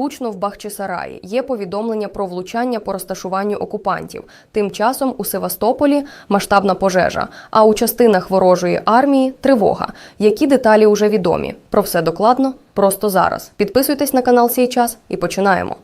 Гучно в Бахчисараї є повідомлення про влучання по розташуванню окупантів. Тим часом у Севастополі масштабна пожежа, а у частинах ворожої армії тривога. Які деталі уже відомі? Про все докладно просто зараз. Підписуйтесь на канал «Сій час» і починаємо.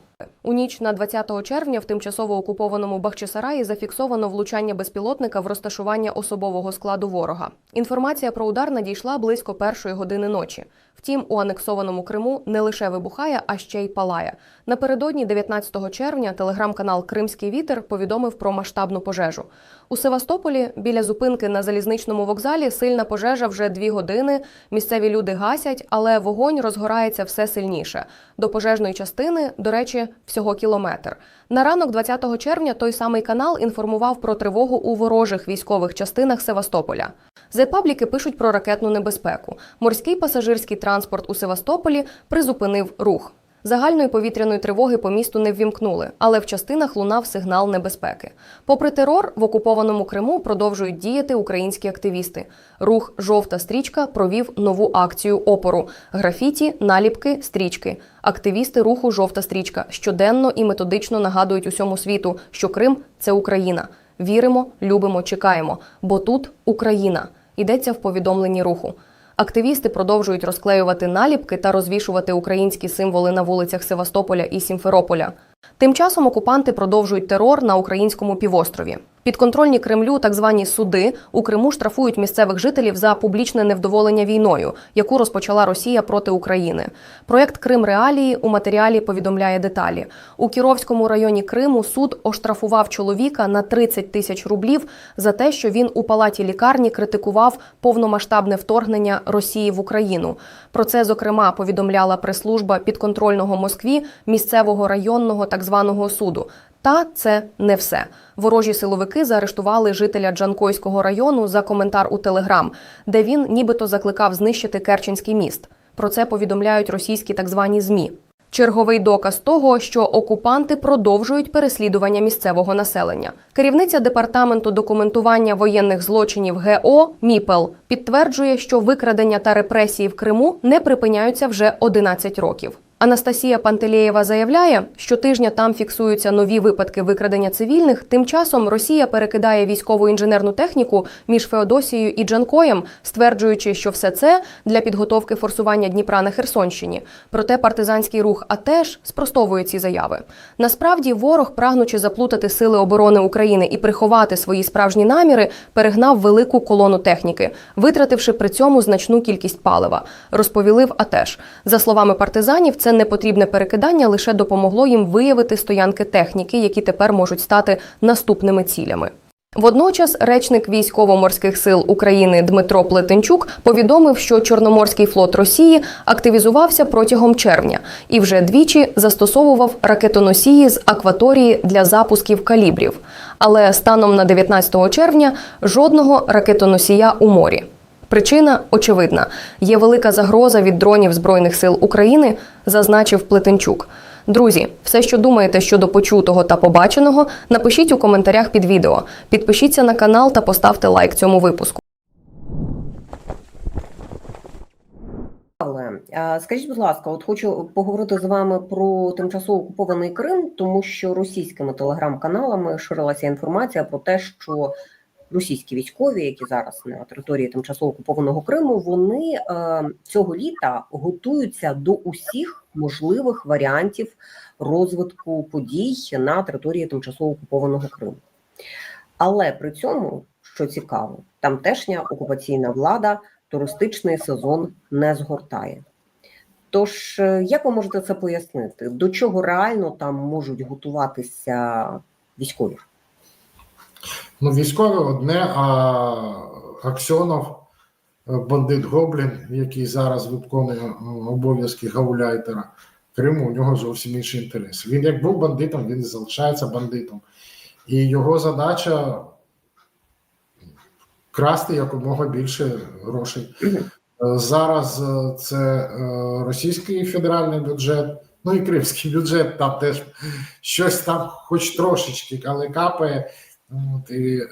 У ніч на 20 червня в тимчасово окупованому Бахчисараї зафіксовано влучання безпілотника в розташування особового складу ворога. Інформація про удар надійшла близько першої години ночі. Втім, у анексованому Криму не лише вибухає, а ще й палає. Напередодні 19 червня телеграм-канал Кримський вітер повідомив про масштабну пожежу. У Севастополі біля зупинки на залізничному вокзалі сильна пожежа вже дві години. Місцеві люди гасять, але вогонь розгорається все сильніше. До пожежної частини, до речі, всього кілометр. На ранок 20 червня той самий канал інформував про тривогу у ворожих військових частинах Севастополя. Зепабліки пишуть про ракетну небезпеку. Морський пасажирський транспорт у Севастополі призупинив рух. Загальної повітряної тривоги по місту не ввімкнули, але в частинах лунав сигнал небезпеки. Попри терор, в окупованому Криму продовжують діяти українські активісти. Рух Жовта стрічка провів нову акцію опору: графіті, наліпки, стрічки. Активісти руху Жовта стрічка щоденно і методично нагадують усьому світу, що Крим це Україна. Віримо, любимо, чекаємо, бо тут Україна. Йдеться в повідомленні руху. Активісти продовжують розклеювати наліпки та розвішувати українські символи на вулицях Севастополя і Сімферополя. Тим часом окупанти продовжують терор на українському півострові. Підконтрольні Кремлю так звані суди у Криму штрафують місцевих жителів за публічне невдоволення війною, яку розпочала Росія проти України. Проєкт Крим Реалії у матеріалі повідомляє деталі. У Кіровському районі Криму суд оштрафував чоловіка на 30 тисяч рублів за те, що він у палаті лікарні критикував повномасштабне вторгнення Росії в Україну. Про це зокрема повідомляла прес-служба підконтрольного Москві місцевого районного так званого суду. Та це не все. Ворожі силовики заарештували жителя Джанкойського району за коментар у Телеграм, де він нібито закликав знищити Керченський міст. Про це повідомляють російські так звані змі. Черговий доказ того, що окупанти продовжують переслідування місцевого населення. Керівниця департаменту документування воєнних злочинів ГО Міпел підтверджує, що викрадення та репресії в Криму не припиняються вже 11 років. Анастасія Пантелєєва заявляє, що тижня там фіксуються нові випадки викрадення цивільних. Тим часом Росія перекидає військову інженерну техніку між Феодосією і Джанкоєм, стверджуючи, що все це для підготовки форсування Дніпра на Херсонщині. Проте партизанський рух АТЕШ спростовує ці заяви. Насправді, ворог, прагнучи заплутати сили оборони України і приховати свої справжні наміри, перегнав велику колону техніки, витративши при цьому значну кількість палива. Розповіли в АТЕШ. За словами партизанів, це непотрібне перекидання лише допомогло їм виявити стоянки техніки, які тепер можуть стати наступними цілями. Водночас речник військово-морських сил України Дмитро Плетенчук повідомив, що Чорноморський флот Росії активізувався протягом червня і вже двічі застосовував ракетоносії з акваторії для запусків калібрів. Але станом на 19 червня жодного ракетоносія у морі. Причина очевидна: є велика загроза від дронів Збройних сил України, зазначив Плетенчук. Друзі, все, що думаєте щодо почутого та побаченого, напишіть у коментарях під відео. Підпишіться на канал та поставте лайк цьому випуску. Але скажіть, будь ласка, от хочу поговорити з вами про тимчасово окупований Крим, тому що російськими телеграм-каналами ширилася інформація про те, що російські військові, які зараз на території тимчасово окупованого Криму, вони е, цього літа готуються до усіх можливих варіантів розвитку подій на території тимчасово окупованого Криму. Але при цьому, що цікаво, тамтешня окупаційна влада туристичний сезон не згортає. Тож, е, як ви можете це пояснити? До чого реально там можуть готуватися військові? Ну, військове одне, а Аксьонов, е, бандит Гоблін, який зараз виконує е, обов'язки гауляйтера Криму, у нього зовсім інший інтерес. Він як був бандитом, він і залишається бандитом. І його задача красти якомога більше грошей. Е, Зараз це російський федеральний бюджет, ну і кримський бюджет, там теж щось там, хоч трошечки, але капає. От, і е,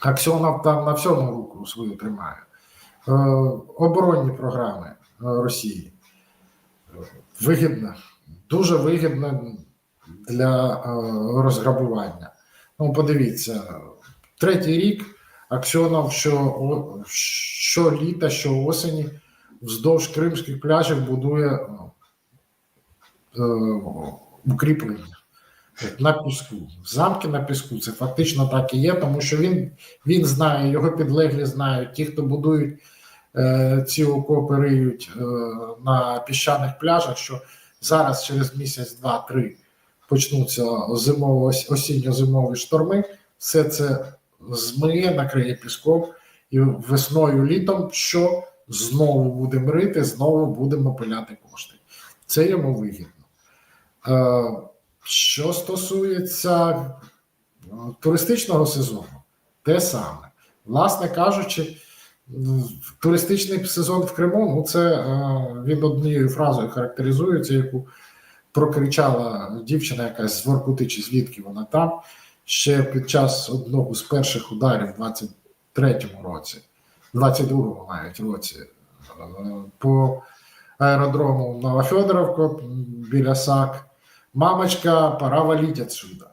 Аксьонов там на всьому руку свою тримає. Е, Оборонні програми е, Росії. Вигідно. дуже вигідно для е, розграбування. Ну, подивіться, третій рік Аксьонов що, що літа, що осені вздовж кримських пляжів будує е, укріплення на піску. Замки на піску це фактично так і є, тому що він, він знає, його підлеглі знають, ті, хто будують е, ці окопи риють е, на піщаних пляжах, що зараз через місяць, два-три почнуться зимово осінньо-зимові шторми, все це змиє, накриє піском, і весною, літом, що знову будемо рити, знову будемо пиляти кошти. Це йому вигідно. Е, що стосується е, туристичного сезону, те саме. Власне кажучи, туристичний сезон в Криму ну це е, він однією фразою характеризується, яку прокричала дівчина якась з Воркути, чи звідки вона там ще під час одного з перших ударів в 23-му році, 22-му навіть році, е, по аеродрому Новофедоровка біля САК. Мамочка, пора валіть отсюда.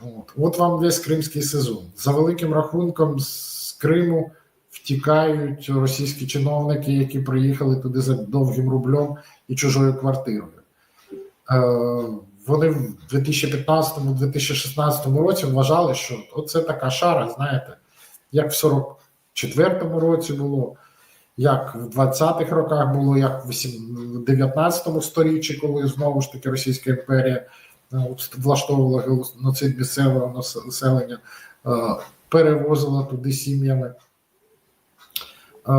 От. От вам весь кримський сезон. За великим рахунком з Криму втікають російські чиновники, які приїхали туди за довгим рублем і чужою квартирою. Е, вони в 2015-2016 році вважали, що оце така шара, знаєте, як в 44-му році було, як в 20-х роках було, як в 19 сторіччі, коли знову ж таки Російська імперія е, влаштовувала геноцид місцевого населення, е, перевозила туди сім'ями е,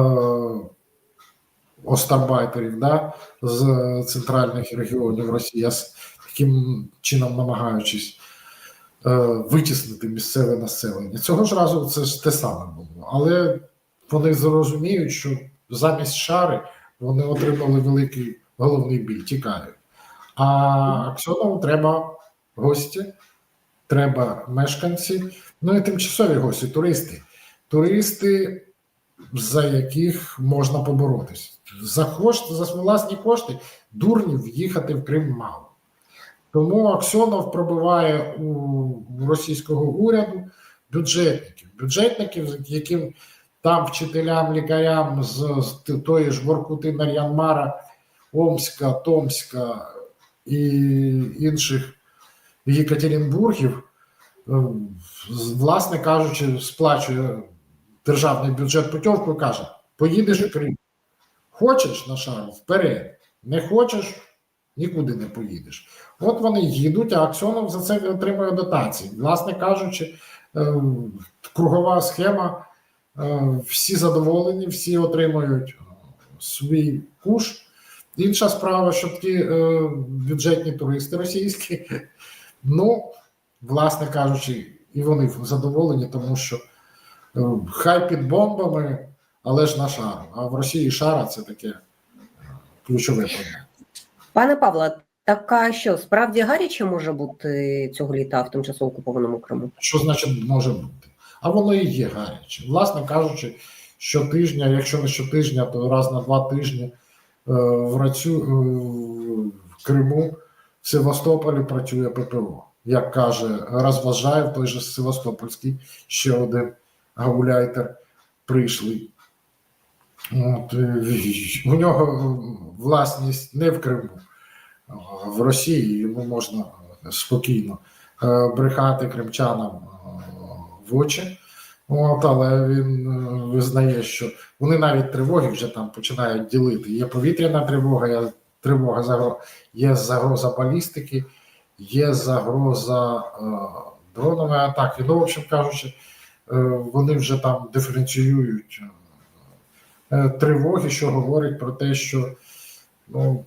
остарбайтерів да, з центральних регіонів Росії, таким чином намагаючись витіснити місцеве населення. Цього ж разу це ж те саме було. Але вони зрозуміють, що замість шари вони отримали великий головний біль, тікають. А Аксьонову треба гості, треба мешканці, ну і тимчасові гості, туристи. Туристи, за яких можна поборотися. За кошти, за власні кошти дурнів їхати в Крим мало. Тому Аксьонов пробиває у російського уряду бюджетників, бюджетників, яким там вчителям, лікарям з, з тої ж Воркути Нар'янмара, Омська, Томська і інших Єкатеринбургів, е, власне кажучи, сплачує державний бюджет путівку каже: поїдеш в Крим. Хочеш на шару вперед, не хочеш, нікуди не поїдеш. От вони їдуть, а Аксьонов за це отримує дотації. Власне кажучи, е, кругова схема. Е, Всі задоволені, всі отримують е, свій куш. Інша справа, що ті е, бюджетні туристи російські, ну, власне кажучи, і вони задоволені, тому що хай під бомбами, але ж на шару. А в Росії шара це таке ключове поняття. Пане Павле, така що справді гаряче може бути цього літа в тимчасово окупованому Криму? Що значить може бути? А воно і є гаряче. Власне кажучи, щотижня, якщо не щотижня, то раз на два тижні е, в Рацю, е, в Криму, в Севастополі працює ППО. Як каже Розважаєв, той же Севастопольський, ще один гауляйтер прийшлий. От, е, у нього власність не в Криму, а в Росії йому можна спокійно е, брехати кримчанам е, в очі. От, але він е, визнає, що вони навіть тривоги вже там починають ділити. Є повітряна тривога, є тривога є загроза балістики, є загроза е, дронової атаки. Ну, в общем кажучи, е, вони вже там диференціюють е, тривоги, що говорить про те, що ну,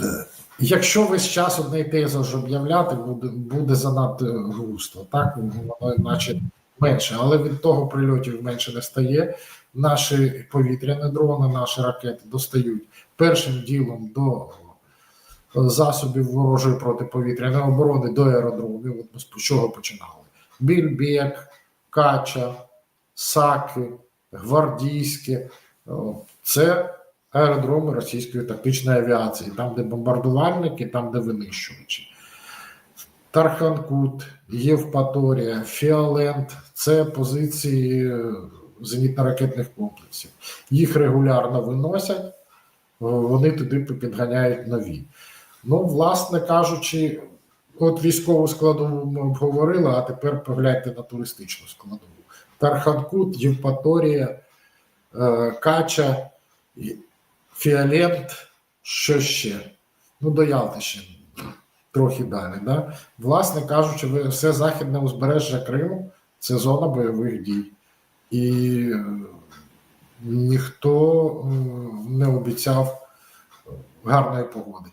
е, якщо весь час одне й те ж об'являти, буде, буде занадто густо. Так, воно наче менше, але від того прильотів менше не стає. Наші повітряні дрони, наші ракети достають першим ділом до е, засобів ворожої протиповітряної оборони до аеродромів. От з чого починали? Більбек, Кача, Саки, Гвардійське. Це аеродроми російської тактичної авіації, там, де бомбардувальники, там, де винищувачі. Тарханкут, Євпаторія, Фіолент це позиції е, зенітно-ракетних комплексів. Їх регулярно виносять, е, вони туди підганяють нові. Ну, власне кажучи, от військову складову ми обговорили, а тепер погляньте на туристичну складову. Тарханкут, Євпаторія, е, Кача, і Фіолент, що ще? Ну, до Ялти ще трохи далі. Да? Власне кажучи, все західне узбережжя Криму це зона бойових дій. І е, ніхто е, не обіцяв гарної погоди.